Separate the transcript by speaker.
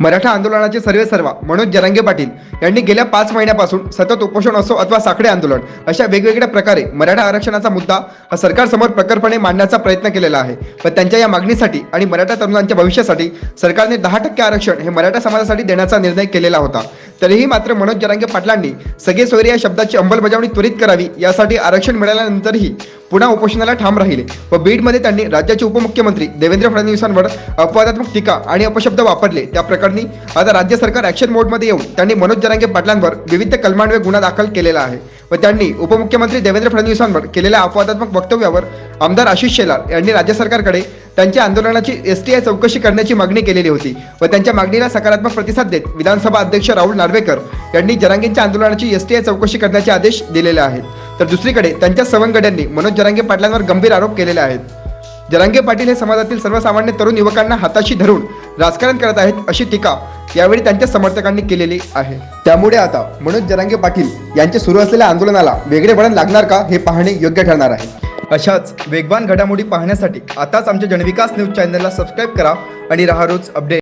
Speaker 1: मराठा आंदोलनाचे सर्वे सर्वा मनोज जरांगे पाटील यांनी गेल्या पाच महिन्यापासून सतत उपोषण असो अथवा साखळे आंदोलन अशा वेगवेगळ्या प्रकारे मराठा आरक्षणाचा मुद्दा हा सरकारसमोर प्रखरपणे मांडण्याचा प्रयत्न केलेला आहे. पण त्यांच्या या मागणीसाठी आणि मराठा तरुणांच्या भविष्यासाठी सरकारने दहा टक्के आरक्षण हे मराठा समाजासाठी देण्याचा निर्णय केलेला होता. तरीही मात्र मनोज जरांगे पाटलांनी सगळे सोयरे या शब्दाची अंमलबजावणी त्वरित करावी यासाठी आरक्षण मिळाल्यानंतरही पुन्हा उपोषणाला ठाम राहिले. व बीडमध्ये त्यांनी राज्याचे उपमुख्यमंत्री देवेंद्र फडणवीसांवर अपवादात्मक टीका आणि अपशब्द वापरले. त्या प्रकरणी आता राज्य सरकार ॲक्शन मोडमध्ये येऊन त्यांनी मनोज जरांगे पाटलांवर विविध कलमांवर गुन्हा दाखल केलेला आहे. व त्यांनी उपमुख्यमंत्री देवेंद्र फडणवीसांवर केलेल्या अपवादात्मक वक्तव्यावर आमदार आशिष शेलार यांनी राज्य सरकारकडे त्यांच्या आंदोलनाची एस टी आय चौकशी करण्याची मागणी केलेली होती. व त्यांच्या मागणीला सकारात्मक प्रतिसाद देत विधानसभा अध्यक्ष राहुल नार्वेकर यांनी जरांगींच्या आंदोलनाची एस टी आय चौकशी करण्याचे आदेश दिलेले आहेत. तर दुसरीकडे त्यांच्या सवंगड्यांनी मनोज जरांगे पाटलांवर गंभीर आरोप केलेले आहेत. जरांगे पाटील हे समाजातील सर्वसामान्य तरुण युवकांना हाताशी धरून राजकारण करत आहेत अशी टीका यावेळी त्यांच्या समर्थकांनी केलेली आहे. त्यामुळे आता मनोज जरांगे पाटील यांचे सुरू असलेल्या आंदोलनाला वेगळे वळण लागणार का हे पाहणे योग्य ठरणार आहे. अशाच वेगवान घडामोडी पाहण्यासाठी आताच आमच्या जनविकास न्यूज चॅनलला सबस्क्राईब करा आणि राहा रोज अपडेट.